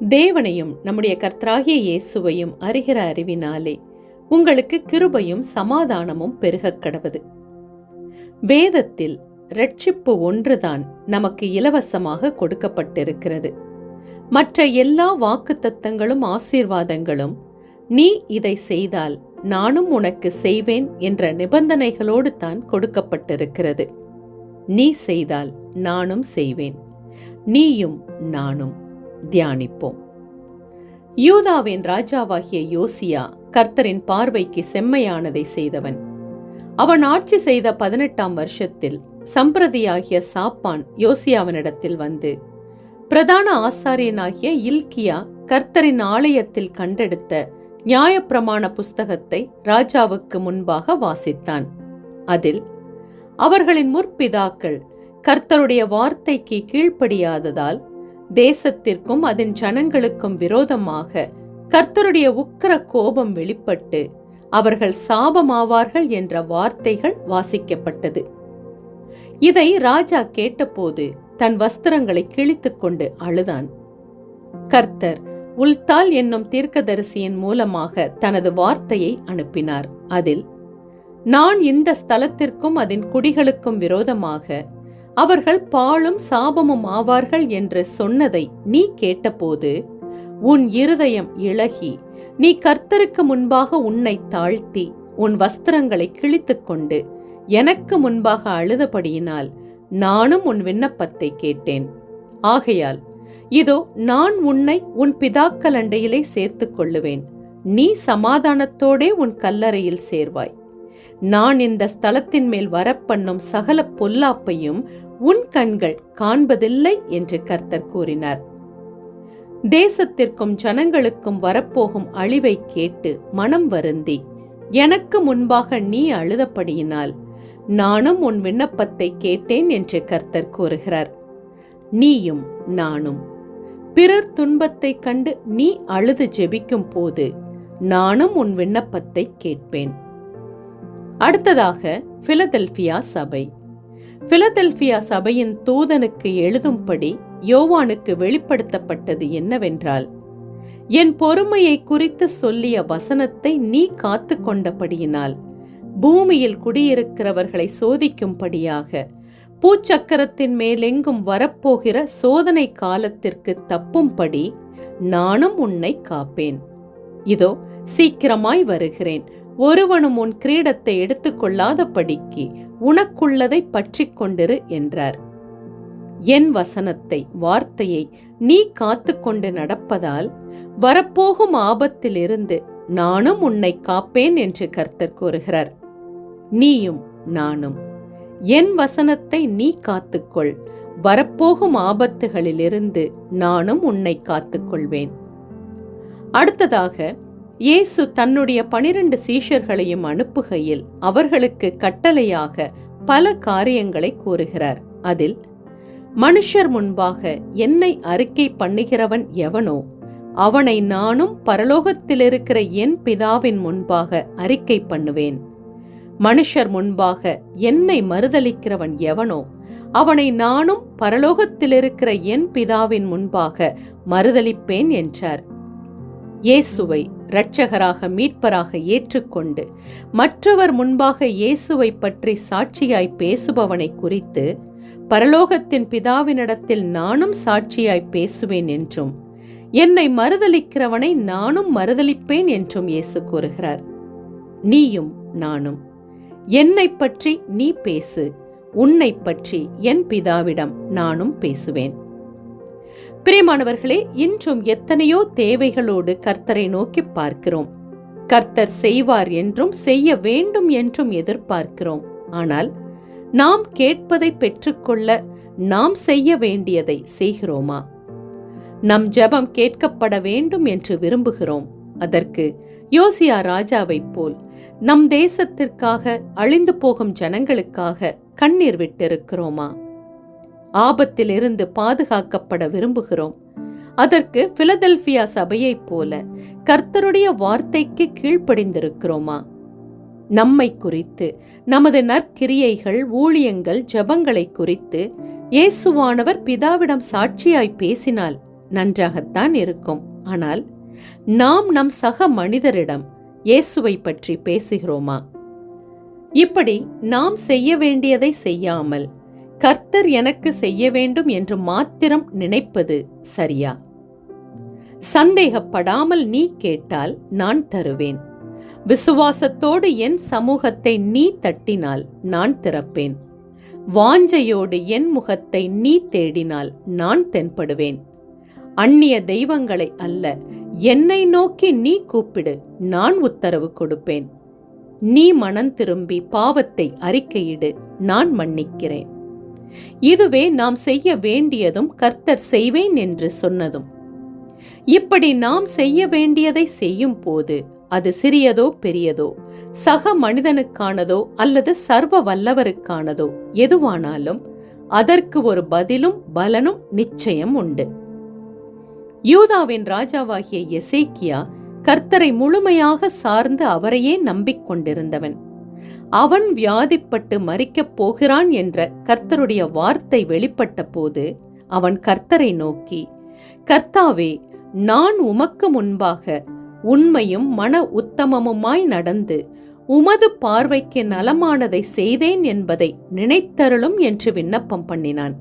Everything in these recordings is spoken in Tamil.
தேவனையும் நம்முடைய கர்த்தராகிய இயேசுவையும் அறிகிற அறிவினாலே உங்களுக்கு கிருபையும் சமாதானமும் பெருகக் கடவது. வேதத்தில் ரட்சிப்பு ஒன்றுதான் நமக்கு இலவசமாக கொடுக்கப்பட்டிருக்கிறது. மற்ற எல்லா வாக்குத்தத்தங்களும் ஆசீர்வாதங்களும் நீ இதை செய்தால் நானும் உனக்கு செய்வேன் என்ற நிபந்தனைகளோடு தான் கொடுக்கப்பட்டிருக்கிறது. நீ செய்தால் நானும் செய்வேன். நீயும் நானும். தியானிப்போம். யூதாவின் ராஜாவாகிய யோசியா கர்த்தரின் பார்வைக்கு செம்மையானதை செய்தவன். அவன் ஆட்சி செய்த பதினெட்டாம் வருஷத்தில் சம்பிரதியாகிய சாப்பான் யோசியாவினிடத்தில் வந்து பிரதான ஆசாரியனாகிய இல்கியா கர்த்தரின் ஆலயத்தில் கண்டெடுத்த நியாயப்பிரமாண புஸ்தகத்தை ராஜாவுக்கு முன்பாக வாசித்தான். அதில் அவர்களின் முற்பிதாக்கள் கர்த்தருடைய வார்த்தைக்கு கீழ்ப்படியாததால் தேசத்திற்கும் அதன் ஜனங்களுக்கும் விரோதமாக கர்த்தருடைய உக்கர கோபம் வெளிப்பட்டு அவர்கள் சாபமாவார்கள் என்ற வார்த்தைகள் வாசிக்கப்பட்டது. இதை ராஜா கேட்டபோது தன் வஸ்திரங்களை கிழித்துக்கொண்டு அழுதான். கர்த்தர் உல்தால் என்னும் தீர்க்கதரிசியின் மூலமாக தனது வார்த்தையை அனுப்பினார். அதில் நான் இந்த ஸ்தலத்திற்கும் அதன் குடிகளுக்கும் விரோதமாக அவர்கள் பாழும் சாபமும் ஆவார்கள் என்று சொன்னதை நீ கேட்டபோது உன் இருதயம் இளகி நீ கர்த்தருக்கு முன்பாக உன்னை தாழ்த்தி உன் வஸ்திரங்களை கிழித்துக்கொண்டு எனக்கு முன்பாக அழுதபடியினால் நானும் உன் விண்ணப்பத்தை கேட்டேன். ஆகையால் இதோ நான் உன்னை உன் பிதாக்கள் அண்டையிலே சேர்த்துக் கொள்ளுவேன் நீ சமாதானத்தோடே உன் கல்லறையில் சேர்வாய். நான் இந்த ஸ்தலத்தின் மேல் வரப்பண்ணும் சகல பொல்லாப்பையும் உன் கண்கள் காண்பதில்லை என்று கர்த்தர் கூறினார். தேசத்திற்கும் ஜனங்களுக்கும் வரப்போகும் அழிவை கேட்டு மனம் வருந்தி எனக்கு முன்பாக நீ அழுதபடியினால் நானும் உன் விண்ணப்பத்தை கேட்டேன் என்று கர்த்தர் கூறுகிறார். நீயும் நானும். பிறர் துன்பத்தைக் கண்டு நீ அழுது ஜெபிக்கும் போது நானும் உன் விண்ணப்பத்தை கேட்பேன். அடுத்ததாக பிலதெல்பியா சபை. பிலதெல்பியா சபையின் தூதனுக்கு எழுதும்படி யோவானுக்கு வெளிப்படுத்தப்பட்டது என்னவென்றால் என் பொறுமையை குறித்து சொல்லிய வசனத்தை நீ காத்து கொண்டபடியினால் பூமியில் குடியிருக்கிறவர்களை சோதிக்கும்படியாக பூச்சக்கரத்தின் மேலெங்கும் வரப்போகிற சோதனை காலத்திற்கு தப்பும்படி நானும் உன்னை காப்பேன். இதோ சீக்கிரமாய் வருகிறேன். ஒருவனும் உன் கிரீடத்தை எடுத்துக்கொள்ளாதபடிக்கு உனக்குள்ளதை பற்றி கொண்டிரு என்றார். என் வசனத்தை வார்த்தையை நீ காத்துக்கொண்டு நடப்பதால் வரப்போகும் ஆபத்திலிருந்து நானும் உன்னை காப்பேன் என்று கர்த்தர் கூறுகிறார். நீயும் நானும். என் வசனத்தை நீ காத்துக்கொள். வரப்போகும் ஆபத்துகளிலிருந்து நானும் உன்னை காத்துக்கொள்வேன். அடுத்ததாக இயேசு தன்னுடைய பனிரெண்டு சீஷர்களையும் அனுப்புகையில் அவர்களுக்கு கட்டளையாக பல காரியங்களை கூறுகிறார். அதில் மனுஷர் முன்பாக என்னை அறிக்கை பண்ணுகிறவன் எவனோ அவனை நானும் பரலோகத்திலிருக்கிற என் பிதாவின் முன்பாக அறிக்கை பண்ணுவேன். மனுஷர் முன்பாக என்னை மறுதலிக்கிறவன் எவனோ அவனை நானும் பரலோகத்திலிருக்கிற என் பிதாவின் முன்பாக மறுதலிப்பேன் என்றார். இயேசுவை இரட்சகராக மீட்பராக ஏற்றுக்கொண்டு மற்றவர் முன்பாக இயேசுவை பற்றி சாட்சியாய் பேசுபவனை குறித்து பரலோகத்தின் பிதாவினிடத்தில் நானும் சாட்சியாய் பேசுவேன் என்றும் என்னை மறுதலிக்கிறவனை நானும் மறுதலிப்பேன் என்றும் இயேசு கூறுகிறார். நீயும் நானும் என்னை பற்றி நீ பேசு உன்னை பற்றி என் பிதாவிடம் நானும் பேசுவேன். பிரியமானவர்களே இன்றும் எத்தனையோ தேவைகளோடு கர்த்தரை நோக்கி பார்க்கிறோம். கர்த்தர் செய்வார் என்றும் செய்ய வேண்டும் என்றும் எதிர்பார்க்கிறோம். ஆனால் நாம் கேட்பதை பெற்றுக்கொள்ள நாம் செய்ய வேண்டியதை செய்கிறோமா? நம் ஜெபம் கேட்கப்பட வேண்டும் என்று விரும்புகிறோம். அதற்கு யோசியா ராஜாவைப் போல் நம் தேசத்திற்காக அழிந்து போகும் ஜனங்களுக்காக கண்ணீர் விட்டிருக்கிறோமா? ஆபத்திலிருந்து பாதுகாக்கப்பட விரும்புகிறோம். அதற்கு பிலதெல்பியா சபையைப் போல கர்த்தருடைய வார்த்தைக்கு கீழ்ப்படிந்திருக்கிறோமா? நம்மை குறித்து நமது நற்கிரியைகள் ஊழியங்கள் ஜபங்களை குறித்து இயேசுவானவர் பிதாவிடம் சாட்சியாய் பேசினால் நன்றாகத்தான் இருக்கும். ஆனால் நாம் நம் சக மனிதரிடம் இயேசுவை பற்றி பேசுகிறோமா? இப்படி நாம் செய்ய வேண்டியதை செய்யாமல் கர்த்தர் எனக்கு செய்ய வேண்டும் என்று மாத்திரம் நினைப்பது சரியா? சந்தேகப்படாமல் நீ கேட்டால் நான் தருவேன். விசுவாசத்தோடு என் சமூகத்தை நீ தட்டினால் நான் திறப்பேன். வாஞ்சையோடு என் முகத்தை நீ தேடினால் நான் தென்படுவேன். அந்நிய தெய்வங்களை அல்ல என்னை நோக்கி நீ கூப்பிடு நான் உத்தரவு கொடுப்பேன். நீ மனம் திரும்பி பாவத்தை அறிக்கையிடு நான் மன்னிக்கிறேன். இதுவே நாம் செய்ய வேண்டியதும் கர்த்தர் செய்வேன் என்று சொன்னதும். இப்படி நாம் செய்ய வேண்டியதை செய்யும் போது அது சிறியதோ பெரியதோ சக மனிதனுக்கானதோ அல்லது சர்வ வல்லவருக்கானதோ எதுவானாலும் அதற்கு ஒரு பதிலும் பலனும் நிச்சயம் உண்டு. யூதாவின் ராஜாவாகிய எசேக்கியா கர்த்தரை முழுமையாக சார்ந்து அவரையே நம்பிக்கொண்டிருந்தவன். அவன் வியாதிப்பட்டு மறிக்கப் போகிறான் என்ற கர்த்தருடைய வார்த்தை வெளிப்பட்ட போது அவன் கர்த்தரை நோக்கி கர்த்தாவே நான் உமக்கு முன்பாக உண்மையும் மன உத்தமமுமாய் நடந்து உமது பார்வைக்கு நலமானதை செய்தேன் என்பதை நினைத்தருளும் என்று விண்ணப்பம் பண்ணினான்.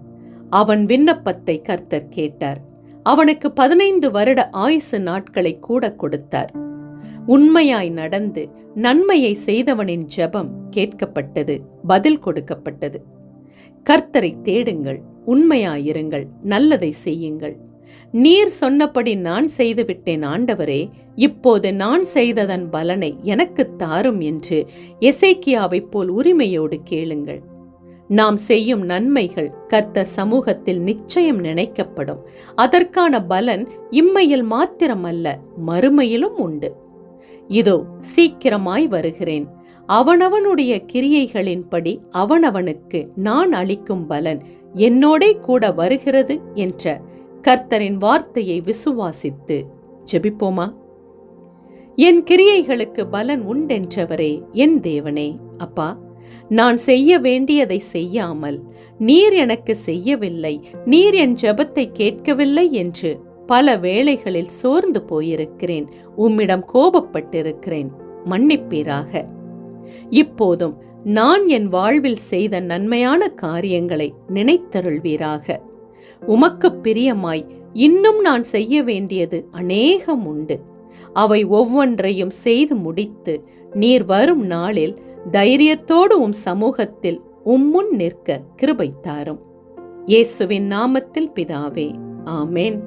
அவன் விண்ணப்பத்தை கர்த்தர் கேட்டார். அவனுக்கு பதினைந்து வருட ஆயுசு நாட்களை கூட கொடுத்தார். உண்மையாய் நடந்து நன்மையை செய்தவனின் ஜெபம் கேட்கப்பட்டது பதில் கொடுக்கப்பட்டது. கர்த்தரை தேடுங்கள் உண்மையாயிருங்கள் நல்லதை செய்யுங்கள். நீர் சொன்னபடி நான் செய்துவிட்டேன் ஆண்டவரே இப்போது நான் செய்ததன் பலனை எனக்குத் தாரும் என்று எசைக்கியாவை போல் உரிமையோடு கேளுங்கள். நாம் செய்யும் நன்மைகள் கர்த்தர் சமூகத்தில் நிச்சயம் நினைக்கப்படும். அதற்கான பலன் இம்மையில் மாத்திரமல்ல மறுமையிலும் உண்டு. இதோ சீக்கிரமாய் வருகிறேன். அவனவனுடைய கிரியைகளின்படி அவனவனுக்கு நான் அளிக்கும் பலன் என்னோடே கூட வருகிறது என்ற கர்த்தரின் வார்த்தையை விசுவாசித்து ஜெபிப்போமா? என் கிரியைகளுக்கு பலன் உண்டென்றவரே என் தேவனே. அப்பா நான் செய்ய வேண்டியதை செய்யாமல் நீர் எனக்கு செய்யவில்லை நீர் என் ஜெபத்தை கேட்கவில்லை என்று பல வேளைகளில் சோர்ந்து போயிருக்கிறேன். உம்மிடம் கோபப்பட்டிருக்கிறேன். மன்னிப்பீராக. இப்போதும் நான் என் வாழ்வில் செய்த நன்மையான காரியங்களை நினைத்தருள்வீராக. உமக்கு பிரியமாய் இன்னும் நான் செய்ய வேண்டியது அநேகம் உண்டு. அவை ஒவ்வொன்றையும் செய்து முடித்து நீர் வரும் நாளில் தைரியத்தோடு உம் சமூகத்தில் உம்முன் நிற்க கிருபை தாரும். இயேசுவின் நாமத்தில் பிதாவே. ஆமேன்.